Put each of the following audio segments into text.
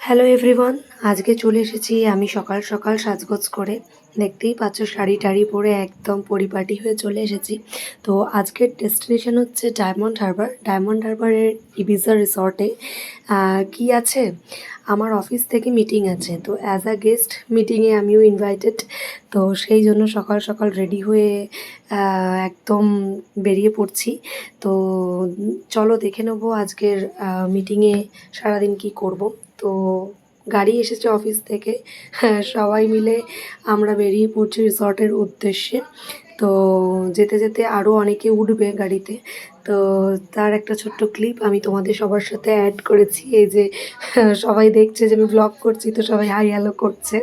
Hello everyone আজকে চলে এসেছি আমি সকাল সকাল সাজগোজ করে। দেখতেই পাচ্ছ, শাড়ি টাড়ি পরে একদম পরিপাটি হয়ে চলে এসেছি। তো আজকের ডেস্টিনেশন হচ্ছে ডায়মন্ড হারবার ডায়মন্ড হারবারের ইবিজা রিসর্টে কি আছে? আমার অফিস থেকে মিটিং আছে। তো অ্যাজ আ গেস্ট মিটিংয়ে আমিও ইনভাইটেড তো সেই জন্য সকাল সকাল রেডি হয়ে একদম বেরিয়ে পড়ছি। তো চলো দেখে নেব আজকের মিটিংয়ে সারাদিন কি করব। তো গাড়ি এসেছে অফিস থেকে। হ্যাঁ সবাই মিলে আমরা বেরিয়ে পড়ছি রিসর্টের উদ্দেশ্যে। তো যেতে যেতে আরও অনেকে উঠবে গাড়িতে। তো তার একটা ছোট্ট ক্লিপ আমি তোমাদের সবার সাথে অ্যাড করেছি। এই যে সবাই দেখছে যে আমি ব্লগ করছি, তো সবাই হাই হ্যালো করছে।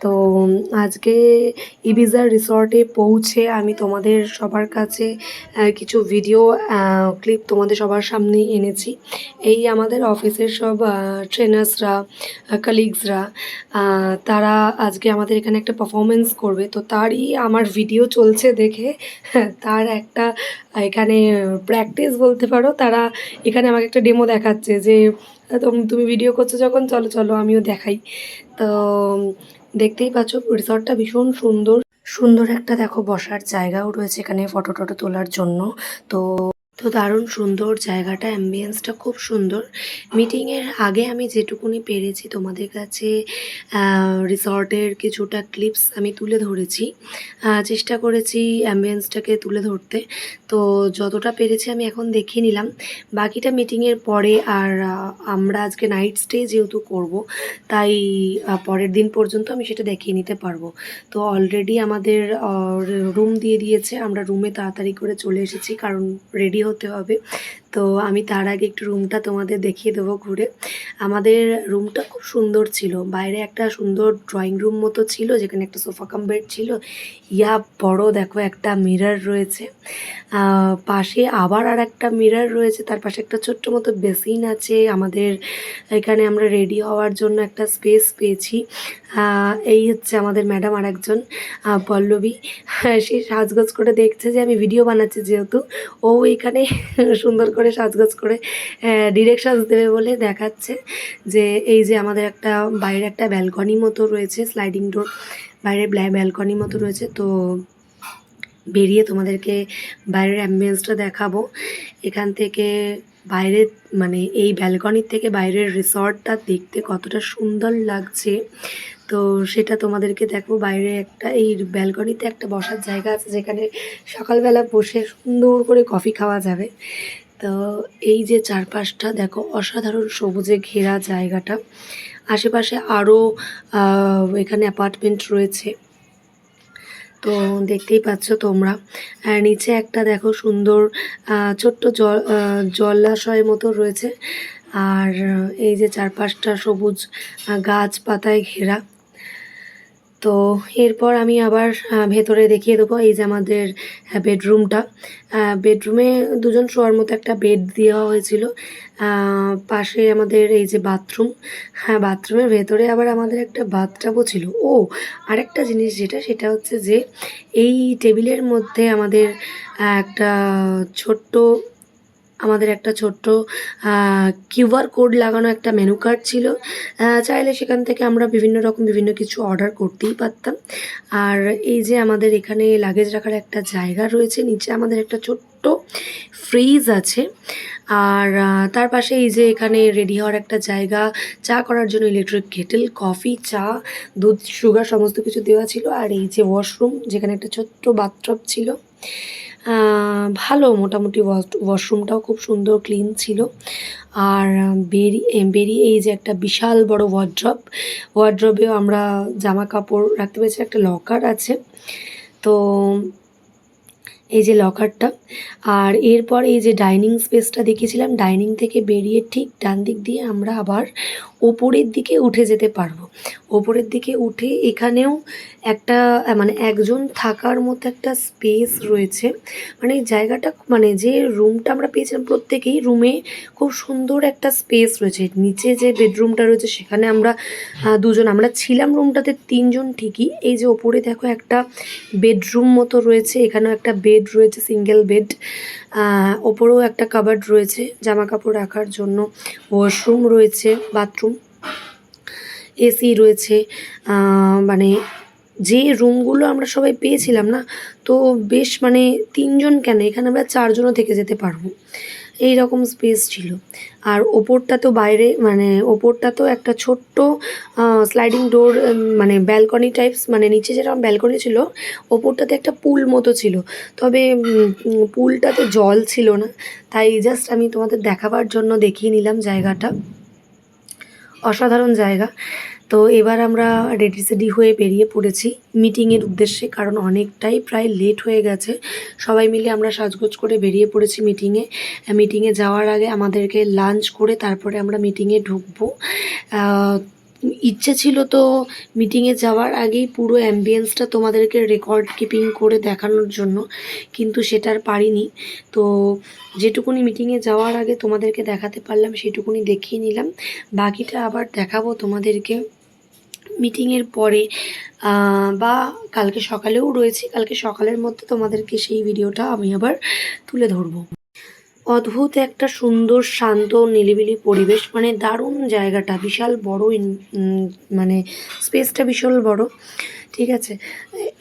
তো আজকে ইবিজার রিসর্টে পৌঁছে আমি তোমাদের সবার কাছে কিছু ভিডিও ক্লিপ তোমাদের সবার সামনে এনেছি। এই আমাদের অফিসের সব ট্রেনার্সরা কালিগসরা তারা আজকে আমাদের এখানে একটা পারফরমেন্স করবে। তো তারই আমার ভিডিও চলছে দেখে তার একটা, এখানে প্র্যাকটিস বলতে পারো, তারা এখানে আমাকে একটা ডেমো দেখাচ্ছে যে তোম- তুমি ভিডিও করছ যখন, চলো চলো, আমিও দেখাই। তো দেখতেই পাচ্ছ রিসর্টটা ভীষণ সুন্দর। সুন্দর একটা দেখো বসার জায়গাও রয়েছে এখানে ফটো টটো তোলার জন্য। তো তো দারুণ সুন্দর জায়গাটা অ্যাম্বিয়েন্সটা খুব সুন্দর। মিটিংয়ের আগে আমি যেটুকুনি পেরেছি তোমাদের কাছে রিসর্টের কিছুটা ক্লিপস আমি তুলে ধরেছি। চেষ্টা করেছি অ্যাম্বিয়েন্সটাকে তুলে ধরতে। তো যতটা পেরেছি আমি এখন দেখিয়ে নিলাম। বাকিটা মিটিংয়ের পরে আর আমরা আজকে নাইট স্টে যেহেতু করব, তাই পরের দিন পর্যন্ত আমি সেটা দেখিয়ে নিতে পারব। তো অলরেডি আমাদের রুম দিয়ে দিয়েছে। আমরা রুমে তাড়াতাড়ি করে চলে এসেছি, কারণ রেডি হতে হবে। তো আমি তার আগে একটু রুমটা তোমাদের দেখিয়ে দেবো ঘুরে। আমাদের রুমটা খুব সুন্দর ছিল। বাইরে একটা সুন্দর ড্রয়িং রুম মতো ছিল, যেখানে একটা সোফা কাম বেড ছিল। ইয়া বড় দেখো, একটা মিরর রয়েছে। পাশে আবার আর একটা মিরর রয়েছে। তার পাশে একটা ছোট্ট মতো বেসিন আছে। আমাদের এখানে আমরা রেডি হওয়ার জন্য একটা স্পেস পেয়েছি। এই হচ্ছে আমাদের ম্যাডাম আর একজন পল্লবী। হ্যাঁ, সে সাজগোজ করে দেখছে যে আমি ভিডিও বানাচ্ছি যেহেতু। ও এখানে সুন্দর করে সাজগোজ করে ডিরেকশনস দেবে বলে দেখাচ্ছে যে এই যে আমাদের একটা বাইরে একটা ব্যালকনি মতো রয়েছে স্লাইডিং ডোর বাইরে ব্যালকনি মতো রয়েছে। তো বেরিয়ে তোমাদেরকে বাইরের অ্যাম্বিয়েন্সটা দেখাবো। এখান থেকে বাইরে মানে এই ব্যালকনির থেকে বাইরের রিসর্টটা দেখতে কতটা সুন্দর লাগছে। তো সেটা তোমাদেরকে দেখো, বাইরে একটা, এই ব্যালকনিতে একটা বসার জায়গা আছে যেখানে সকালবেলা বসে সুন্দর করে কফি খাওয়া যাবে। তো এই যে চারপাশটা দেখো, অসাধারণ সবুজে ঘেরা জায়গাটা। আশেপাশে আরও এখানে অ্যাপার্টমেন্ট রয়েছে। তো দেখতেই পাচ্ছ তোমরা। আর নিচে একটা দেখো সুন্দর ছোট্ট জল জলাশয় মতো রয়েছে। আর এই যে চারপাশটা সবুজ গাছ পাতায় ঘেরা। তো এরপর আমি আবার ভেতরে দেখিয়ে দেবো এই যে আমাদের বেডরুমটা। বেডরুমে দুজন শোয়ার মতো একটা বেড দেওয়া হয়েছিল। পাশে আমাদের এই যে বাথরুম হ্যাঁ বাথরুমের ভেতরে আবার আমাদের একটা বাথটাবও ছিল। ও, আরেকটা জিনিস যেটা, সেটা হচ্ছে যে এই টেবিলের মধ্যে আমাদের একটা ছোট্ট আমাদের একটা ছোট্ট কিউআর কোড লাগানো একটা মেনু কার্ড ছিল। চাইলে সেখান থেকে আমরা বিভিন্ন রকম বিভিন্ন কিছু অর্ডার করতেই পারতাম। আর এই যে আমাদের এখানে লাগেজ রাখার একটা জায়গা রয়েছে, নিচে আমাদের একটা ছোট্ট ফ্রিজ আছে। আর তার পাশে এই যে এখানে রেডি হওয়ার একটা জায়গা, চা করার জন্য ইলেকট্রিক কেটেল কফি চা, দুধ সুগার সমস্ত কিছু দেওয়া ছিল। আর এই যে ওয়াশরুম যেখানে একটা ছোট্ট বাথটব ছিল। ভালো, মোটামুটি ওয়াশ- ওয়াশরুমটাও খুব সুন্দর ক্লিন ছিল। আর বেরিয়ে বেরিয়ে এই যে একটা বিশাল বড় ওয়ার্ড্রপ ওয়ার্ড্রপেও আমরা জামা কাপড় রাখতে পেরেছি, একটা লকার আছে। তো, এই যে লকারটা আর এরপর এই যে ডাইনিং স্পেসটা দেখেছিলাম ডাইনিং থেকে বেরিয়ে ঠিক ডান দিক দিয়ে আমরা আবার ওপরের দিকে উঠে যেতে পারব। ওপরের দিকে উঠে এখানেও একটা মানে একজন থাকার মতো একটা স্পেস রয়েছে। মানে জায়গাটা মানে যে রুমটা আমরা পেয়েছিলাম প্রত্যেকেই রুমে খুব সুন্দর একটা স্পেস রয়েছে। নিচে যে বেডরুমটা রয়েছে সেখানে আমরা দুজন, আমরা ছিলাম রুমটাতে তিনজন ঠিকই। এই যে ওপরে দেখো একটা বেডরুম মতো রয়েছে, এখানেও একটা বেড রয়েছে, সিঙ্গেল বেড। ওপরেও একটা কাবার্ড রয়েছে, জামা কাপড় রাখার জন্য। ওয়াশরুম রয়েছে, বাথরুম। এসি রয়েছে মানে যে রুমগুলো আমরা সবাই পেয়েছিলাম না, তো বেশ মানে তিনজন কেন? এখানে আমরা চারজনও থেকে যেতে পারব। এই রকম স্পেস ছিল। আর ওপরটা তো বাইরে মানে ওপরটা তো একটা ছোট্ট স্লাইডিং ডোর মানে ব্যালকনি টাইপস মানে নিচে যেরকম ব্যালকনি ছিল, ওপরটাতে একটা পুল মতো ছিল। তবে পুলটাতে জল ছিল না, তাই জাস্ট আমি তোমাদের দেখাবার জন্য দেখিয়ে নিলাম জায়গাটা। অসাধারণ জায়গা। তো এবার আমরা রেডি সেডি হয়ে বেরিয়ে পড়েছি। মিটিংয়ের উদ্দেশ্যে কারণ অনেকটাই প্রায় লেট হয়ে গেছে। সবাই মিলে আমরা সাজগোজ করে বেরিয়ে পড়েছি মিটিংয়ে মিটিংয়ে যাওয়ার আগে আমাদেরকে লাঞ্চ করে তারপরে আমরা মিটিংয়ে ঢুকবো। ইচ্ছে ছিল তো মিটিংয়ে যাওয়ার আগেই পুরো অ্যাম্বিয়েন্সটা তোমাদেরকে রেকর্ড কিপিং করে দেখানোর জন্য, কিন্তু সেটা আর পারিনি। তো যেটুকুনি মিটিংয়ে যাওয়ার আগে তোমাদেরকে দেখাতে পারলাম, সেটুকুনি দেখিয়ে নিলাম। বাকিটা আবার দেখাবো তোমাদেরকে মিটিংয়ের পরে। বা কালকে সকালেও রয়েছে, কালকে সকালের মধ্যে তোমাদেরকে সেই ভিডিওটা আমি আবার তুলে ধরবো। অদ্ভুত একটা সুন্দর, শান্ত নিলিবিলি পরিবেশ। মানে দারুণ জায়গাটা, বিশাল বড় মানে স্পেসটা বিশাল বড়। ঠিক আছে?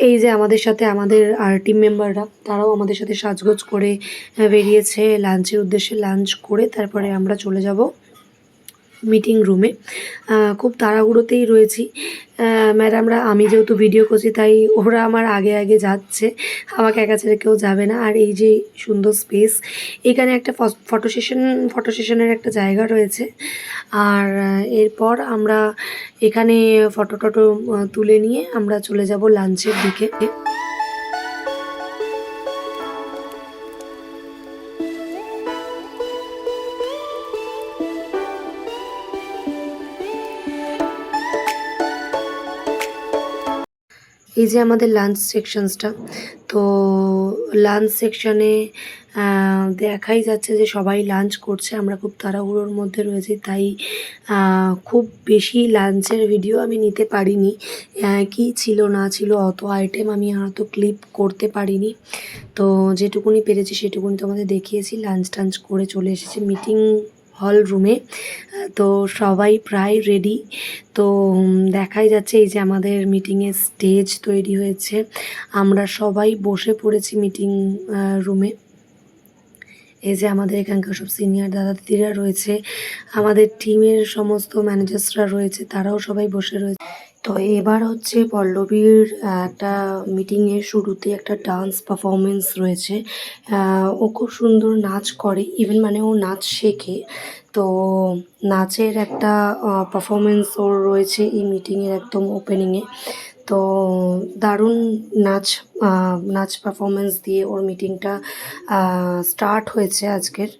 এই যে আমাদের সাথে আমাদের আর টিম মেম্বাররা তারাও আমাদের সাথে সাজগোজ করে বেরিয়েছে লাঞ্চের উদ্দেশ্যে লাঞ্চ করে, তারপরে আমরা চলে যাব। মিটিং রুমে খুব তাড়াহুড়োতেই রয়েছি। ম্যাডামরা আমি যেহেতু ভিডিও করছি, তাই ওরা আমার আগে আগে যাচ্ছে। আমাকে একা ছেড়ে কেউ যাবে না। আর এই যে সুন্দর স্পেস এখানে একটা ফটো সেশন ফটো সেশনের একটা জায়গা রয়েছে। আর এরপর আমরা এখানে ফটো টটো তুলে নিয়ে আমরা চলে যাব লাঞ্চের দিকে। এই যে আমাদের লাঞ্চ সেকশনসটা তো লাঞ্চ সেকশনে দেখাই যাচ্ছে যে সবাই লাঞ্চ করছে, আমরা খুব তাড়াহুড়োর মধ্যে রয়েছি, তাই খুব বেশি লাঞ্চের ভিডিও আমি নিতে পারিনি কি ছিল না ছিল, অত আইটেম আমি অত ক্লিপ করতে পারিনি, তো যেটুকুনি পেরেছি সেটুকুনি তোমাদের দেখিয়েছি লাঞ্চ টাঞ্চ করে চলে এসেছি মিটিং হল রুমে তো সবাই প্রায় রেডি তো দেখাই যাচ্ছে এই যে আমাদের মিটিংয়ের স্টেজ তৈরি হয়েছে। আমরা সবাই বসে পড়েছি মিটিং রুমে এই যে আমাদের এখানকার সব সিনিয়র দাদা দিদিরা রয়েছে। আমাদের টিমের সমস্ত ম্যানেজার্সরা রয়েছে, তারাও সবাই বসে রয়েছে। তো এবার হচ্ছে পল্লবীর একটা মিটিংয়ের শুরুতে একটা ডান্স পারফরমেন্স রয়েছে। ও খুব সুন্দর নাচ করে ইভেন মানে ও নাচ শেখে। তো নাচের একটা পারফরমেন্স ওর রয়েছে এই মিটিংয়ের একদম ওপেনিংয়ে তো দারুণ নাচ নাচ পারফরমেন্স দিয়ে ওর মিটিংটা স্টার্ট হয়েছে আজকের।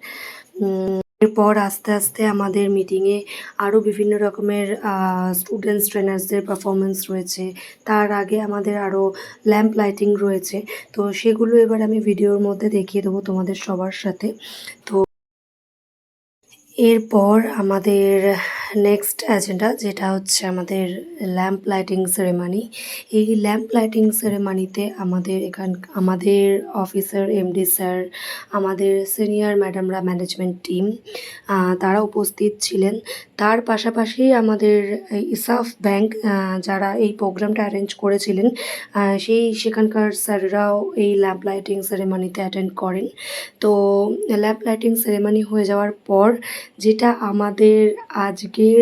এরপর আস্তে আস্তে আমাদের মিটিংয়ে আরও বিভিন্ন রকমের স্টুডেন্টস ট্রেনার্সদের পারফরমেন্স রয়েছে। তার আগে আমাদের আরও ল্যাম্প লাইটিং রয়েছে। তো সেগুলো এবার আমি ভিডিওর মধ্যে দেখিয়ে দেবো তোমাদের সবার সাথে। তো এরপর আমাদের নেক্সট অ্যাজেন্ডা যেটা হচ্ছে আমাদের ল্যাম্প লাইটিং সেরেমানি এই ল্যাম্প লাইটিং সেরেমানিতে আমাদের এখান, আমাদের অফিসার এমডি স্যার আমাদের সিনিয়র ম্যাডামরা ম্যানেজমেন্ট টিম তারা উপস্থিত ছিলেন। তার পাশাপাশি আমাদের ইসাফ ব্যাংক যারা এই প্রোগ্রামটা অ্যারেঞ্জ করেছিলেন সেই সেখানকার স্যাররাও এই ল্যাম্প লাইটিং সেরেমানিতে অ্যাটেন্ড করেন। তো ল্যাম্প লাইটিং সেরেমানি হয়ে যাওয়ার পর, যেটা আমাদের আজকের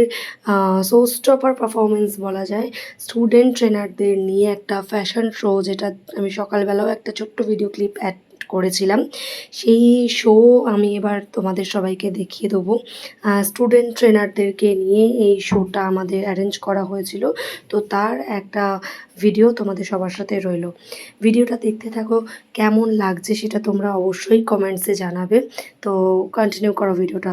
সোস্টপার পারফরমেন্স বলা যায় স্টুডেন্ট ট্রেনারদের নিয়ে একটা ফ্যাশন শো যেটা আমি সকালবেলাও একটা ছোট্ট ভিডিও ক্লিপ করেছিলাম। সেই শো আমি এবার তোমাদের সবাইকে দেখিয়ে দেবো। স্টুডেন্ট ট্রেনারদেরকে নিয়ে এই শোটা আমাদের অ্যারেঞ্জ করা হয়েছিল। তো তার একটা ভিডিও তোমাদের সবার সাথে রইল। ভিডিওটা দেখতে থাকো, কেমন লাগছে সেটা তোমরা অবশ্যই কমেন্টসে জানাবে। তো কন্টিনিউ করো ভিডিওটা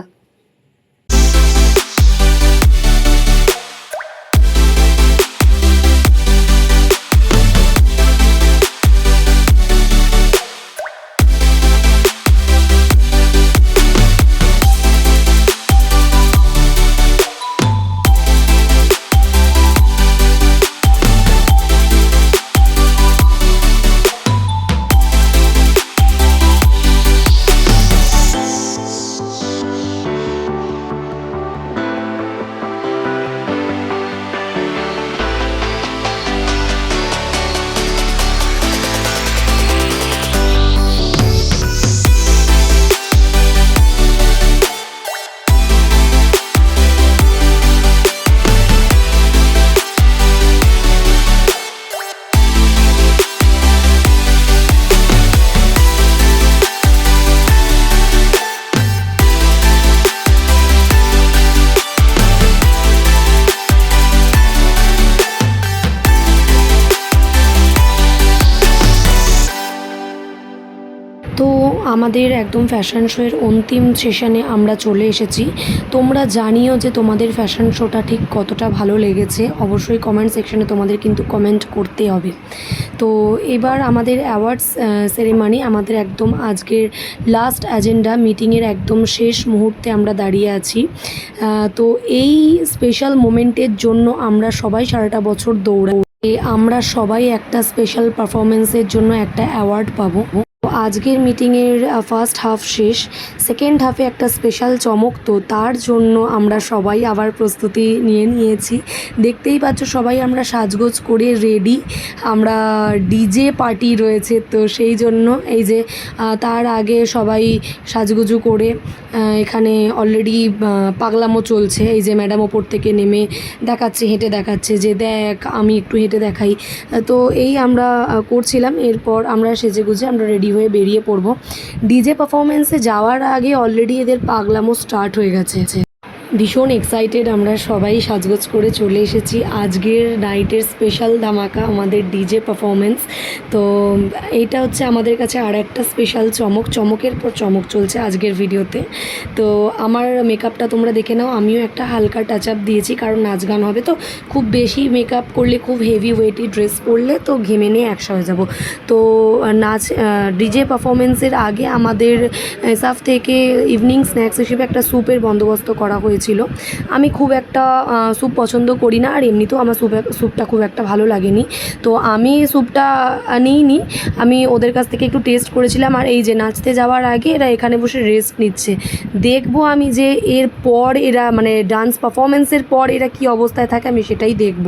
আমাদের একদম ফ্যাশন শোয়ের অন্তিম সেশনে আমরা চলে এসেছি। তোমরা জানিও যে তোমাদের ফ্যাশন শোটা ঠিক কতটা ভালো লেগেছে। অবশ্যই কমেন্ট সেকশনে তোমাদের কিন্তু কমেন্ট করতে হবে। তো এবার আমাদের অ্যাওয়ার্ডস সেরেমানি আমাদের একদম আজকের লাস্ট অ্যাজেন্ডা মিটিংয়ের একদম শেষ মুহূর্তে আমরা দাঁড়িয়ে আছি। তো এই স্পেশাল মোমেন্টের জন্য আমরা সবাই সারাটা বছর দৌড়াই। আমরা সবাই একটা স্পেশাল পারফরমেন্সের জন্য একটা অ্যাওয়ার্ড পাবো। আজকের মিটিংয়ের ফার্স্ট হাফ শেষ। সেকেন্ড হাফে একটা স্পেশাল চমক তো, তার জন্য আমরা সবাই আবার প্রস্তুতি নিয়ে নিয়েছি। দেখতেই পাচ্ছ সবাই আমরা সাজগোজ করে রেডি আমরা ডিজে পার্টি রয়েছে তো সেই জন্য এই যে তার আগে সবাই সাজগুজু করে এখানে অলরেডি পাগলামো চলছে। এই যে ম্যাডাম ওপর থেকে নেমে দেখাচ্ছে, হেঁটে দেখাচ্ছে যে, দেখ, আমি একটু হেঁটে দেখাই। তো এই আমরা করছিলাম। এরপর আমরা সেজে গুজে আমরা রেডি হয়ে বেরিয়ে পড়ব। ডিজে পারফরমেন্সে যাওয়ার আগে অলরেডি এদের পাগলামো স্টার্ট হয়ে গেছে। ভীষণ এক্সাইটেড আমরা সবাই সাজগোজ করে চলে এসেছি। আজকের নাইটের স্পেশাল ধামাকা আমাদের ডিজে পারফরমেন্স তো এইটা হচ্ছে আমাদের কাছে আর একটা স্পেশাল চমক। চমকের পর চমক চলছে আজকের ভিডিওতে তো আমার মেকআপটা তোমরা দেখে নাও। আমিও একটা হালকা টাচ আপ দিয়েছি কারণ নাচ গান হবে। তো খুব বেশি মেকআপ করলে, খুব হেভি ওয়েটি ড্রেস পরলে তো ঘেমে নিয়ে একসা হয়ে যাব। তো নাচ ডিজে পারফরমেন্সের আগে আমাদের সাফ থেকে ইভিনিং স্ন্যাক্স হিসেবে একটা স্যুপের বন্দোবস্ত করা হয়েছিল আমি খুব একটা স্যুপ পছন্দ করি না, আর এমনিতেও আমার স্যুপ, স্যুপটা খুব একটা ভালো লাগেনি। তো আমি স্যুপটা নিইনি। আমি ওদের কাছ থেকে একটু টেস্ট করেছিলাম, আর এই যে নাচতে যাওয়ার আগে এরা এখানে বসে রেস্ট নিচ্ছে। দেখব আমি যে এর পর এরা মানে ডান্স পারফরমেন্সের পর এরা কি অবস্থায় থাকে, আমি সেটাই দেখব।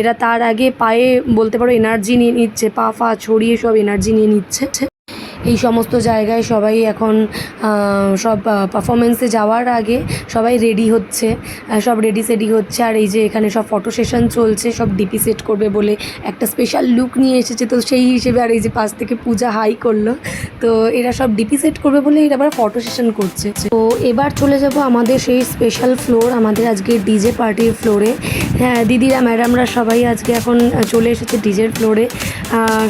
এরা তার আগে পায়ে বলতে পারো এনার্জি নিয়ে নিচ্ছে পা ফা ছড়িয়ে সব এনার্জি নিয়ে নিচ্ছে। এই সমস্ত জায়গায় সবাই এখন সব পারফরমেন্সে যাওয়ার আগে সবাই রেডি হচ্ছে সব রেডি সেডি হচ্ছে। আর এই যে এখানে সব ফটো সেশন চলছে, সব ডিপি সেট করবে বলে একটা স্পেশাল লুক নিয়ে এসেছে। তো সেই হিসেবে আর এই যে পাশ থেকে পূজা হাই করল, তো এরা সব ডিপি সেট করবে বলে এরা আবার ফটো সেশন করছে। তো এবার চলে যাব আমাদের সেই স্পেশাল ফ্লোর আমাদের আজকে ডিজে পার্টির ফ্লোরে হ্যাঁ দিদিরা ম্যাডামরা সবাই আজকে এখন চলে এসেছে ডিজের ফ্লোরে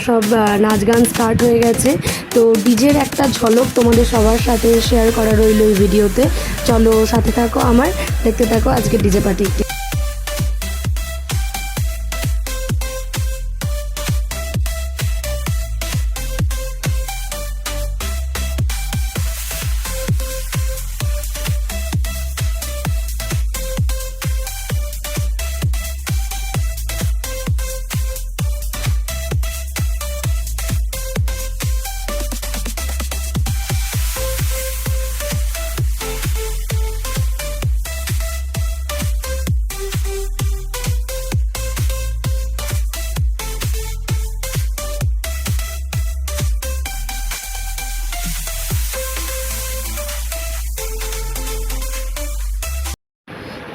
সব নাচ গান স্টার্ট হয়ে গেছে। তো ডিজের একটা ঝলক তোমাদের সবার সাথে শেয়ার করা রইল এই ভিডিওতে। চলো সাথে থাকো আমার, দেখতে থাকো আজকে ডিজে পার্টি।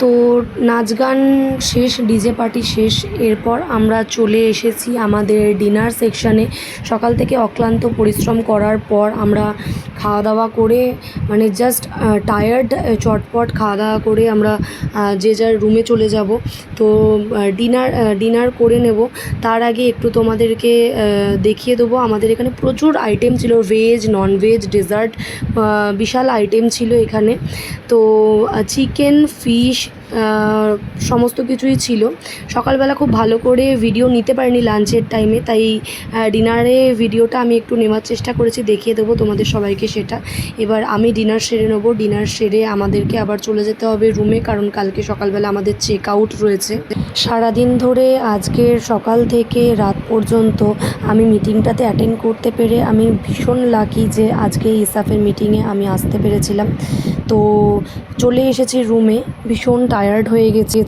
তো নাচ গান শেষ, ডিজে পার্টি শেষ, এরপর আমরা চলে এসেছি আমাদের ডিনার সেকশানে। সকাল থেকে অক্লান্ত পরিশ্রম করার পর আমরা খাওয়া দাওয়া করে মানে জাস্ট টায়ার্ড চটপট খাওয়া দাওয়া করে আমরা যে যার রুমে চলে যাব। তো ডিনার ডিনার করে নেব। তার আগে একটু তোমাদেরকে দেখিয়ে দেবো। আমাদের এখানে প্রচুর আইটেম ছিল ভেজ নন ভেজ ডেজার্ট বিশাল আইটেম ছিল এখানে। তো চিকেন ফিশ সমস্ত কিছুই ছিল। সকালবেলা খুব ভালো করে ভিডিও নিতে পারিনি লাঞ্চের টাইমে তাই ডিনারে ভিডিওটা আমি একটু নেওয়ার চেষ্টা করেছি, দেখিয়ে দেবো তোমাদের সবাইকে সেটা। এবার আমি ডিনার সেরে নেব ডিনার সেরে আমাদেরকে আবার চলে যেতে হবে রুমে কারণ কালকে সকালবেলা আমাদের চেক আউট রয়েছে। সারাদিন ধরে আজকের সকাল থেকে রাত পর্যন্ত আমি মিটিংটাতে অ্যাটেন্ড করতে পেরে আমি ভীষণ লাকি যে আজকে ইসাফের মিটিংয়ে আমি আসতে পেরেছিলাম। তো চলে এসেছি রুমে। ভীষণ টায়ার্ড হয়ে গেছে।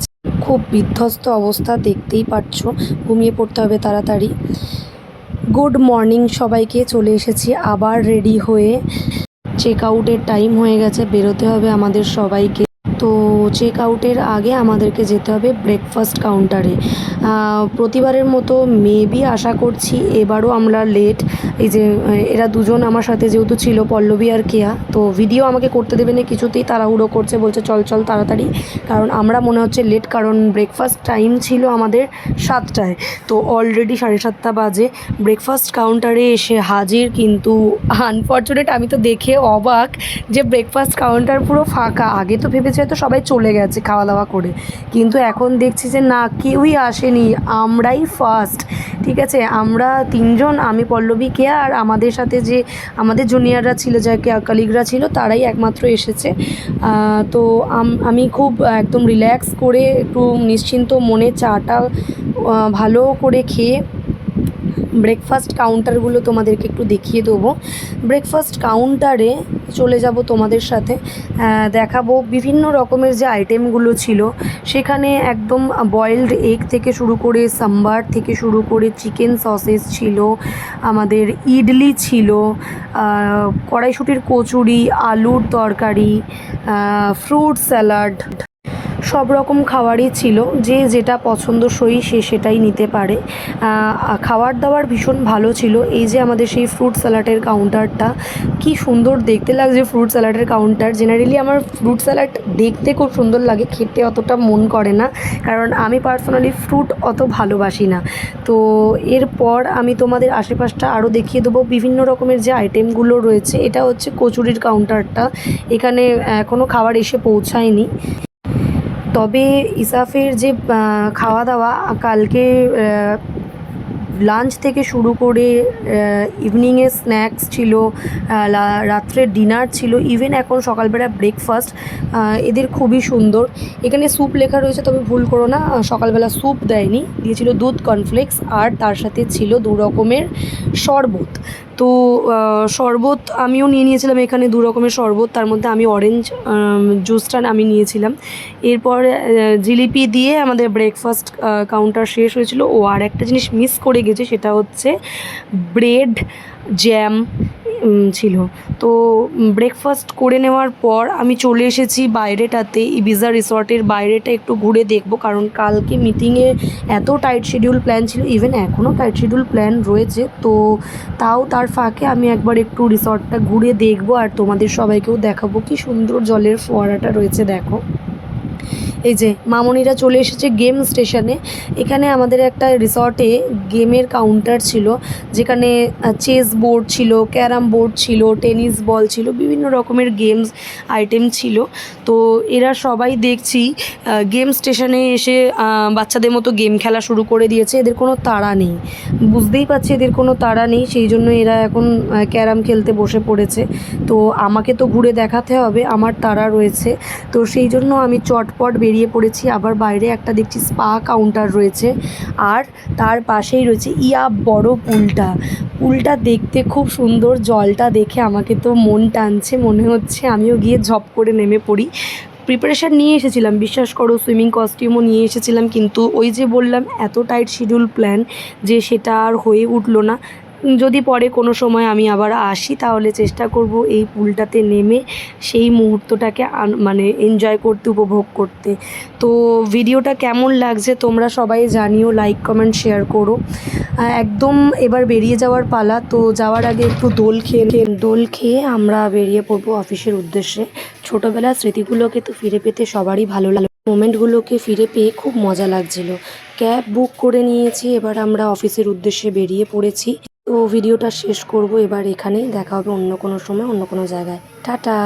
খুব বিধ্বস্ত অবস্থা, দেখতেই পাচ্ছ ঘুমিয়ে পড়তে হবে তাড়াতাড়ি। গুড মর্নিং সবাইকে, চলে এসেছি আবার রেডি হয়ে। চেক আউটের টাইম হয়ে গেছে, বেরোতে হবে আমাদের সবাইকে। তো চেক আউটের আগে আমাদেরকে যেতে হবে ব্রেকফাস্ট কাউন্টারে প্রতিবারের মতো মেবি আশা করছি এবারও আমরা লেট এই যে, এরা দুজন আমার সাথে যেহেতু ছিল, পল্লবী আর কেয়া, তো ভিডিও আমাকে করতে দেবে না, কিছুতেই তাড়াহুড়ো করছে, বলছে চল চল তাড়াতাড়ি। কারণ আমরা মনে হচ্ছে লেট কারণ ব্রেকফাস্ট টাইম ছিল আমাদের সাতটায়। তো অলরেডি সাড়ে সাতটা বাজে। ব্রেকফাস্ট কাউন্টারে এসে হাজির কিন্তু আনফর্চুনেট আমি তো দেখে অবাক যে ব্রেকফাস্ট কাউন্টার পুরো ফাঁকা। আগে তো ভেবেছে হয়তো সবাই চলে গেছে খাওয়া দাওয়া করে। কিন্তু এখন দেখছি যে না, কেউই আসেনি। আমরাই ফার্স্ট ঠিক আছে? আমরা তিনজন, আমি, পল্লবী কেয়া আর আমাদের সাথে যে আমাদের জুনিয়ররা ছিল যা কালিগরা ছিল, তারাই একমাত্র এসেছে। তো আমি খুব একদম রিল্যাক্স করে, একটু নিশ্চিন্ত মনে চাটা ভালো করে খেয়ে ব্রেকফাস্ট কাউন্টারগুলো তোমাদেরকে একটু দেখিয়ে দেবো। ব্রেকফাস্ট কাউন্টারে চলে যাব তোমাদের সাথে। দেখাবো বিভিন্ন রকমের যে আইটেমগুলো ছিল। সেখানে একদম বয়েলড এগ থেকে শুরু করে সাম্বার থেকে শুরু করে চিকেন সসেস ছিল, আমাদের ইডলি ছিল কড়াইশুটির কচুরি, আলুর তরকারি ফ্রুট স্যালাড সব রকম খাবারই ছিল। যে যেটা পছন্দসই সে সেটাই নিতে পারে। খাবার দাবার ভীষণ ভালো ছিল। এই যে আমাদের সেই ফ্রুট স্যালাডের কাউন্টারটা কি সুন্দর দেখতে লাগছে ফ্রুট স্যালাডের কাউন্টার জেনারেলি আমার ফ্রুট স্যালাড দেখতে খুব সুন্দর লাগে, খেতে অতটা মন করে না। কারণ আমি পার্সোনালি ফ্রুট অত ভালোবাসি না। তো এরপর আমি তোমাদের আশেপাশটা আরও দেখিয়ে দেবো। বিভিন্ন রকমের যে আইটেমগুলো রয়েছে, এটা হচ্ছে কচুরির কাউন্টারটা এখানে এখনও খাবার এসে পৌঁছায়নি। তবে ইসাফের যে খাওয়া দাওয়া কালকে লাঞ্চ থেকে শুরু করে ইভিনিংয়ে স্ন্যাক্স ছিল রাত্রের ডিনার ছিল, ইভেন এখন সকালবেলা ব্রেকফাস্ট এদের খুবই সুন্দর। এখানে স্যুপ লেখা রয়েছে, তবে ভুল করো না সকালবেলা স্যুপ দেয়নি, দিয়েছিল দুধ কর্নফ্লেক্স, আর তার সাথে ছিল দু রকমের শরবত। তো শরবত আমিও নিয়ে নিয়েছিলাম এখানে দু রকমের শরবত। তার মধ্যে আমি অরেঞ্জ জুসটা আমি নিয়েছিলাম। এরপর জিলিপি দিয়ে আমাদের ব্রেকফাস্ট কাউন্টার শেষ হয়েছিল। ও আর একটা জিনিস মিস করে গেছে, সেটা হচ্ছে ব্রেড জ্যাম ছিল। তো ব্রেকফাস্ট করে নেওয়ার পর আমি চলে এসেছি বাইরেটাতে ইবিজা রিসর্টের বাইরেটা একটু ঘুরে দেখব। কারণ কালকে মিটিংয়ে এত টাইট শিডিউল প্ল্যান ছিল ইভেন এখনও টাইট শিডিউল প্ল্যান রয়েছে। তো তাও তার ফাঁকে আমি একবার একটু রিসর্টটা ঘুরে দেখব আর তোমাদের সবাইকেও দেখাবো। কি সুন্দর জলের ফোয়ারাটা রয়েছে, দেখো। এই যে মামনিরা চলে এসেছে গেম স্টেশনে। এখানে আমাদের একটা রিসর্টে গেমের কাউন্টার ছিল, যেখানে চেস বোর্ড ছিল, ক্যারাম বোর্ড ছিল, টেনিস বল ছিল, বিভিন্ন রকমের গেমস আইটেম ছিল। তো এরা সবাই দেখছি গেম স্টেশনে এসে বাচ্চাদের মতো গেম খেলা শুরু করে দিয়েছে। এদের কোনো তাড়া নেই। বুঝতেই পারছি এদের কোনো তাড়া নেই, সেই জন্য এরা এখন ক্যারাম খেলতে বসে পড়েছে। তো আমাকে তো ঘুরে দেখাতে হবে, আমার তাড়া রয়েছে। তো সেই জন্য আমি চটপট বেরিয়ে পড়েছি। আবার বাইরে একটা দেখছি স্পা কাউন্টার রয়েছে আর তার পাশেই রয়েছে, ইয়া বড় পুলটা। পুলটা দেখতে খুব সুন্দর, জলটা দেখে আমাকে তো মন টানছে, মনে হচ্ছে আমিও গিয়ে ঝপ করে নেমে পড়ি। প্রিপারেশান নিয়ে এসেছিলাম, বিশ্বাস করো সুইমিং কস্টিউমও নিয়ে এসেছিলাম, কিন্তু ওই যে বললাম, এত টাইট শিডিউল প্ল্যান যে সেটা আর হয়ে উঠল না। যদি পরে কোনো সময় আমি আবার আসি, তাহলে চেষ্টা করব এই পুলটাতে নেমে সেই মুহূর্তটাকে মানে এনজয় করতে, উপভোগ করতে। তো ভিডিওটা কেমন লাগছে তোমরা সবাই জানিও লাইক কমেন্ট শেয়ার করো। একদম এবার বেরিয়ে যাওয়ার পালা, তো যাওয়ার আগে একটু দোল খেয়ে দোল খেয়ে আমরা বেরিয়ে পড়ব অফিসের উদ্দেশ্যে। ছোটোবেলার স্মৃতিগুলোকে তো ফিরে পেতে সবারই ভালো লাগে। মোমেন্টগুলোকে ফিরে পেয়ে খুব মজা লাগছিল। ক্যাব বুক করে নিয়েছি, এবার আমরা অফিসের উদ্দেশ্যে বেরিয়ে পড়েছি। তো ভিডিওটা শেষ করব এবার এখানেই। দেখা হবে অন্য কোনো সময়, অন্য কোনো জায়গায়। টাটা!